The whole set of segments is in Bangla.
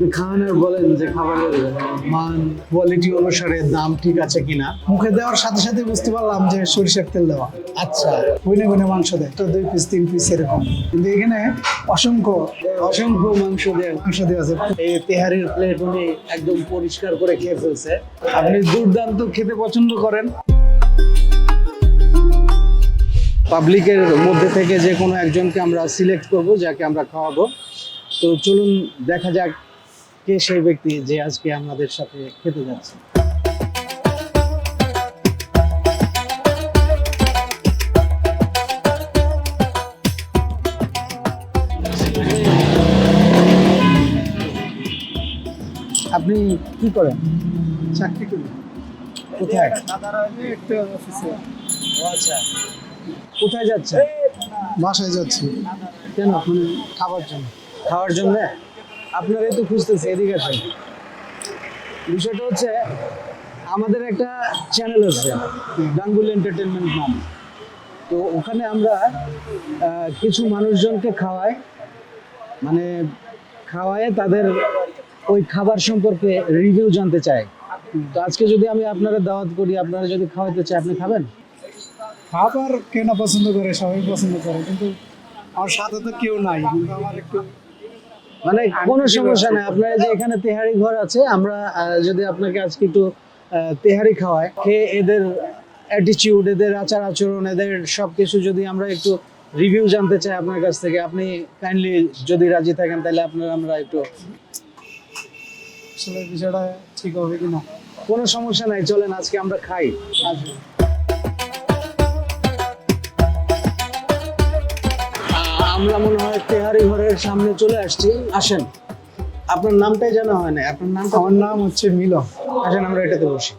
আপনি খান বলেন যে খাবারের মান কোয়ালিটি অনুসারে দাম ঠিক আছে কিনা। মুখে দেওয়ার সাথে সাথে বুঝতে পারলাম যে সরিষার তেল দেওয়া। আচ্ছা গুনে গুনে মাংস দেয়। তো দুই পিস তিন পিস এরকম। কিন্তু এখানে অসংখ্য অসংখ্য মাংস দিয়ে মাংস দেওয়া আছে। এই তেহারির প্লেট উনি একদম পরিষ্কার করে খেয়ে ফেলছে। আপনি দুর্দান্ত খেতে পছন্দ করেন। পাবলিকের মধ্যে থেকে যে কোনো একজনকে আমরা সিলেক্ট করব, যাকে আমরা খাওয়াবো। তো চলুন দেখা যাক কে সেই ব্যক্তি যে আজকে আমাদের সাথে খেতে যাচ্ছে? আপনি কি করেন? চাকরি করি কোথায়? আচ্ছা। কোথায় যাচ্ছে বাসায় যাচ্ছি কেন? আপনি খাবার জন্য? খাওয়ার জন্য। আপনারাই তো খুঁজতেছে এদিকে আসেন। বিষয়টা হচ্ছে, আমাদের একটা চ্যানেল আছে, গাঙ্গুল এন্টারটেনমেন্ট নাম। তো ওখানে আমরা কিছু মানুষজনকে খাওয়াই মানে খাওয়ায় তাদের ওই খাবার সম্পর্কে রিভিউ জানতে চাই। তো আজকে যদি আমি আপনারা দাওয়াত করি, আপনারা যদি খাওয়াতে চাই, আপনি খাবেন? খাবার কেনা পছন্দ করে, সবাই পছন্দ করে, কিন্তু আমার সাথে তো কেউ নাই আমার একটু মানে কোনো সমস্যা নেই। আপনার যে এখানে তেহারি ঘর আছে আমরা যদি আপনাকে আজকে একটু তেহারি খাওয়াই খেয়ে এদের অ্যাটিটিউড এদের আচার আচরণ এদের সব কিছু যদি আমরা একটু রিভিউ জানতে চাই আপনার কাছ থেকে আপনি কাইন্ডলি যদি রাজি থাকেন তাহলে আপনার আমরা একটু বিষয়টা ঠিক হবে কি না কোনো সমস্যা নাই চলেন আজকে আমরা খাই। আমরা মনে হয় তেহারি ঘরের সামনে চলে আসছি। আসেন। আপনার নামটাই জানা হয় না আপনার নামটা আমার নাম হচ্ছে মিলন। আসেন আমরা এটাতে বসি।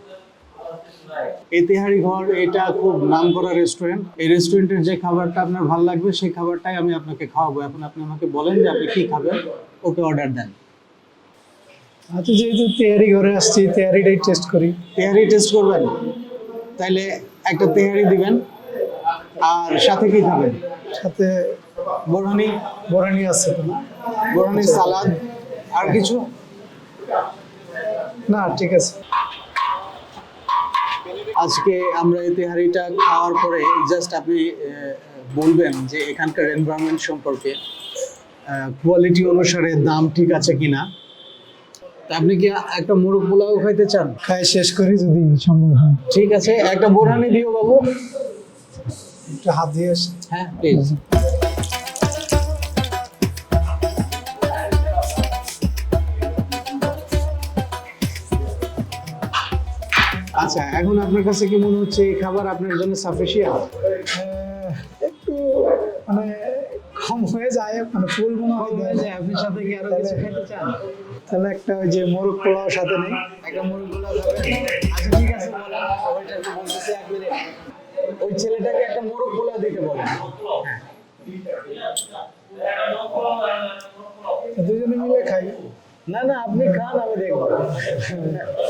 এই তেহারি ঘর এটা খুব নাম করা রেস্টুরেন্ট এই রেস্টুরেন্টের যে খাবারটা আপনার ভালো লাগবে সেই খাবারটাই আমি আপনাকে খাওয়াবো। এখন আপনি আমাকে বলেন যে আপনি কি খাবেন ওকে অর্ডার দেন। আচ্ছা যেহেতু তেয়ারি ঘরে আসছি তেয়ারিটাই টেস্ট করি। তেহারি টেস্ট করবেন? তাইলে একটা তেহারি দিবেন। আর সাথে কি খাবেন? সাথে বোরহানি। বরানি আছে বোরহানি সালাদ। আর কিছু? না ঠিক আছে। আজকে আমরা এই তেহারিটা খাওয়ার পরে জাস্ট আপনি বলবেন যে এখানকার এনভায়রনমেন্ট সম্পর্কে কোয়ালিটি অনুসারে দাম ঠিক আছে কিনা। আপনি কি একটা মোরগ পোলাও খাইতে চান? খাই শেষ করি যদি সম্ভব হয়। ঠিক আছে একটা বোরহানি দিও বাবু। একটু হাত দিয়ে হ্যাঁ প্লিজ আচ্ছা এখন আপনার কাছে কি মনে হচ্ছে এই খাবার আপনার জন্য সাফিসিয়েন্ট একটু মানে কম হয়ে যায় মানে ফুল মনে হয় দেয় আপনি সাথে কি আরও কিছু খেতে চান? তাহলে একটা ওই যে মোরগ পোলাও সাথে নেই। একটা মুরগ পোলাও খাবেন আচ্ছা ঠিক আছে বলেন। ওইটাকে বলতেছি এক মিনিট। ওই ছেলেটাকে একটা মোরগ পোলাও দিতে বলেন। দুজনে মিলে খাই। না না, আপনি খান, আমি দেখব।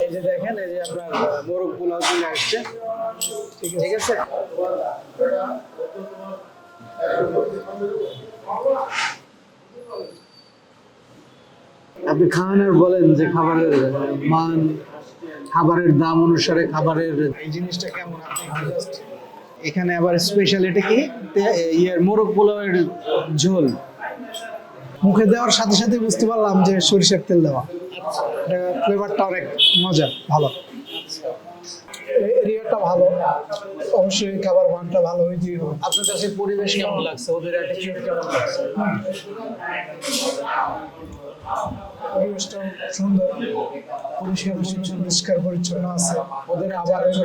এই যে দেখেন, এই যে আপনার মোরগ পোলাও চলে আসছে। ঠিক আছে? আপনি খান আর বলেন যে খাবারের মান, খাবারের দাম অনুসারে খাবারের এই জিনিসটা কেমন আপনি এখানে আবার স্পেশালিটি কি? ইয়ের মোরগ পোলাওয়ের ঝোল। মুখে দেওয়ার সাথে সাথে বুঝতে পারলাম যে সরিষার তেল দেওয়া। এটা ফ্লেভারটা অনেক মজা ভালো। এরিয়াটা ভালো। অবশ্যই খাবার মানটা ভালো হইতেই হবে। আপনার কাছে পরিবেশ কেমন লাগছে? ওদের অ্যাটিটিউড কেমন লাগছে? পরিবেশটা সুন্দর। পরিষ্কার পরিচ্ছন্ন পরিষ্কার পরিচ্ছন্ন আছে। ওদের খাবারের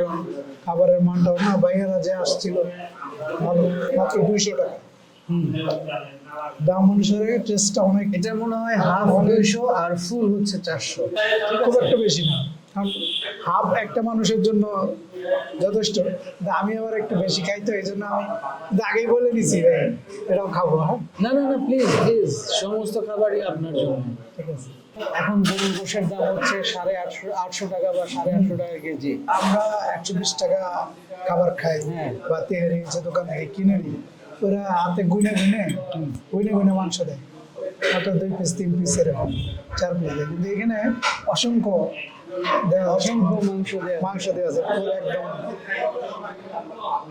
খাবারের মানটাও না বাইরেরা যে আসছিল মাত্র দুইশো টাকা। দাম অনুসারে টেস্টটা অনেক এটা মনে হয় হাফ দুইশো আর ফুল হচ্ছে চারশো। খুব একটা বেশি না। হাফ একটা মানুষের জন্য যথেষ্ট। আমি আবার একটু বেশি খাই তো এই জন্য আমি আগেই বলে নিছি ভাই এটাও খাব হ্যাঁ? না না না প্লিজ প্লিজ সমস্ত খাবারই আপনার জন্য। ঠিক আছে। এখন গরুর গোশের দাম হচ্ছে সাড়ে আটশো আটশো টাকা বা সাড়ে আটশো টাকা কেজি। আমরা একশো বিশ টাকা খাবার খাই হ্যাঁ। বা তেহারি যে দোকান থেকে কিনে নিই। ওরা হাতে গুনে গুনে গুনে গুনে মাংস দেয়। একটা দুই পিস তিন পিস এরকম চার পিস দেয়। কিন্তু এখানে অসংখ্য অসংখ্য মাংস মাংস দেওয়া আছে পুরো একদম।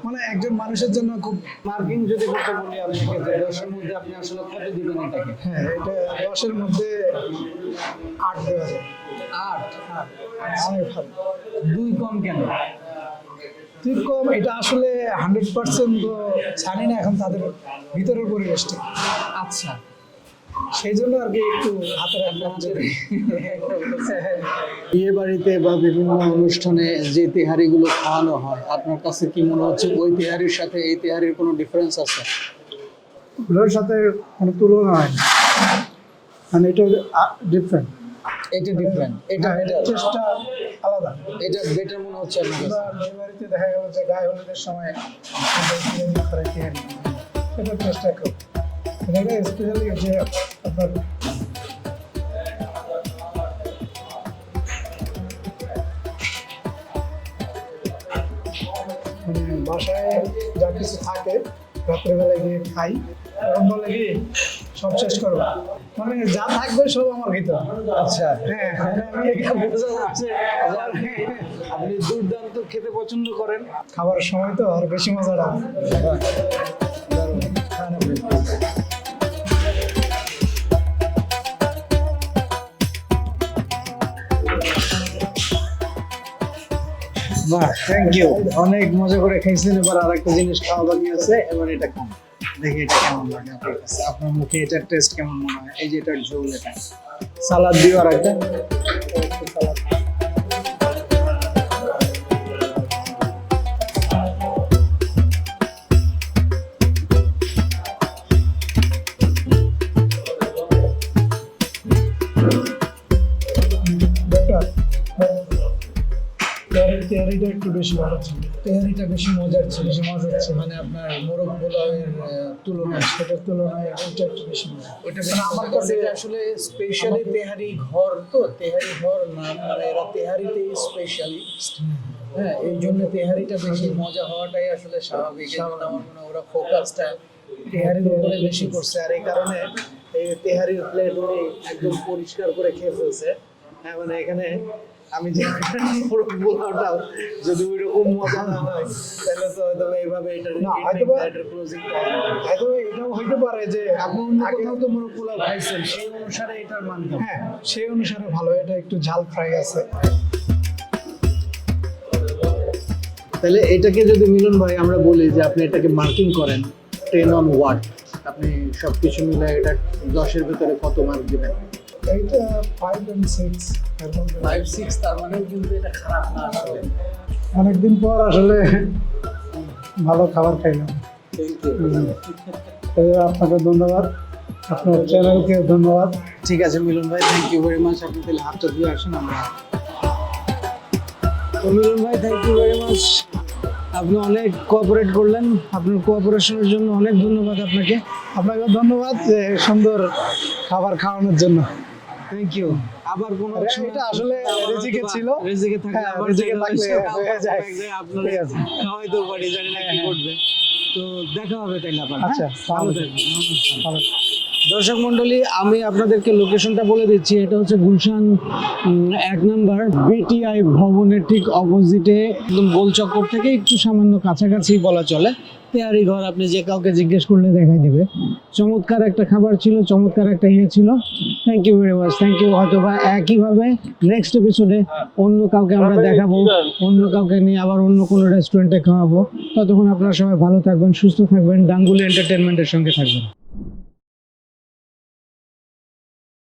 মানে একজন মানুষের জন্য খুব মার্কিং যদি করতে বলি আপনাকে যে দশের মধ্যে আপনি আসলে কত দিবেন এটাকে? হ্যাঁ এটা দশের মধ্যে আট দেওয়া যায় আট? আট অনেক ভালো দুই কম কেন? কম এটা আসলে হান্ড্রেড পার্সেন্ট তো জানি না এখন তাদের ভিতরের পরিবেশটা। আচ্ছা। সেই জন্য আর কি একটু হাতে রাখলাম যে বিয়ে বাড়িতে বা বিভিন্ন অনুষ্ঠানে যে তেহারিগুলো খাওয়ানো হয় আপনার কাছে কি মনে হচ্ছে ওই তেহারির সাথে এই তেহারির কোনো ডিফারেন্স আছে? ওগুলোর সাথে কোনো তুলনা হয় না। মানে এটা ডিফারেন্ট এটা ডিফারেন্ট এটা বেটার টেস্টটা আলাদা। এটা বেটার মনে হচ্ছে আপনার কাছে। বাড়িতে দেখা গেল যে গায়ে হলুদের সময় করে। এটা টেস্টটা খুব এটা স্পেশালি যে আপনার মানে বাসায় যা কিছু থাকে রাত্রেবেলায় গিয়ে খাই। তখন বলে কি সব শেষ করব। মানে যা থাকবে সব আমার ভিতর। আচ্ছা। হ্যাঁ আমি এটা বোঝা যাচ্ছে। আপনি দুর্দান্ত খেতে পছন্দ করেন? খাবার সময় তো আর বেশি মজাটা বাহ থ্যাংক ইউ অনেক মজা করে খাইছেন এবার আর একটা জিনিস খাওয়া বাকি আছে এবার এটা খান। দেখি এটা কেমন লাগে আপনার কাছে আপনার মুখে এটার টেস্ট কেমন মনে হয় এই যে এটার ঝোল এটা সালাদ দিও আর একটা বেটার তেহারিটা একটু বেশি ভালো ছিল তেহারিটা বেশি মজার ছিল বেশি মজা ছিল। মানে আপনার মোরগ পোলাওয়ের তুলনায় সেটার তুলনায় ওইটা একটু বেশি মজা ওইটা মানে আমার কাছে আসলে স্পেশালি তেহারি ঘর তো তেহারি ঘর না মানে এরা তেহারিতেই স্পেশালিস্ট হ্যাঁ এই জন্য তেহারিটা বেশি মজা হওয়াটাই আসলে স্বাভাবিক। আমার মনে ওরা ফোকাসটা তেহারির উপরে বেশি করছে। আর এই কারণে এই তেহারির প্লেট উনি একদম পরিষ্কার করে খেয়ে ফেলছে। হ্যাঁ মানে এখানে আমি যে যদি ওই রকম মজা না হয় তাহলে তো হয়তো এইভাবে এটা এটার ক্লোজিং হয়তো এটাও হইতে পারে যে আপনি অন্য তো মোরগ পোলাও খাইছেন সেই অনুসারে এটার মান হ্যাঁ সেই অনুসারে ভালো এটা একটু ঝাল ফ্রাই আছে। তাহলে এটাকে যদি মিলন ভাই আমরা বলি যে আপনি এটাকে মার্কিং করেন টেন অন ওয়াট আপনি সবকিছু মিলে এটা দশের ভিতরে কত মার্ক দিবেন? এইটা five and six five six তার মানে কিন্তু এটা খারাপ না আসলে। অনেকদিন পর আসলে ভালো খাবার খাইলাম। আপনাকে ধন্যবাদ। আপনার চ্যানেলকে ধন্যবাদ। ঠিক আছে মিলন ভাই থ্যাংক ইউ ভেরি মাচ আপনি তাহলে হাতটা দিয়ে আসেন আমরা। তো মিলন ভাই থ্যাংক ইউ ভেরি মাচ আপনি অনেক কোঅপারেট করলেন। আপনার কোঅপারেশনের জন্য অনেক ধন্যবাদ আপনাকে। আপনাকে ধন্যবাদ সুন্দর খাবার খাওয়ানোর জন্য। থ্যাংক ইউ আবার কোন এটা আসলে রেজিকে ছিল। রেজিকে থাকলে হ্যাঁ, আবার রেজিকে থাকলে হয়ে যায়। আপনার। খাওয়াইতেও পারি জানি না কি করবে তো দেখা হবে তাইলে আবার আচ্ছা, হ্যাঁ? ভালো ভালো থাকবেন দর্শক মন্ডলী আমি আপনাদেরকে লোকেশনটা বলে দিচ্ছি। এটা হচ্ছে গুলশান এক নাম্বার বিটিআই ভবনের ঠিক অপোজিটে একদম গোল চক্কর থেকে একটু সামান্য কাছাকাছি বলা চলে। তেয়ারি ঘর আপনি যে কাউকে জিজ্ঞেস করলে দেখাই দিবে। চমৎকার একটা খাবার ছিল চমৎকার একটা ইয়ে ছিল। Thank you very much thank you হয়তো বা একইভাবে নেক্সট এপিসোডে অন্য কাউকে আমরা দেখাবো অন্য কাউকে নিয়ে আবার অন্য কোনো রেস্টুরেন্টে খাওয়াবো। ততক্ষণ আপনারা সবাই ভালো থাকবেন সুস্থ থাকবেন ডাঙ্গুলি এন্টারটেনমেন্টের সঙ্গে থাকবেন।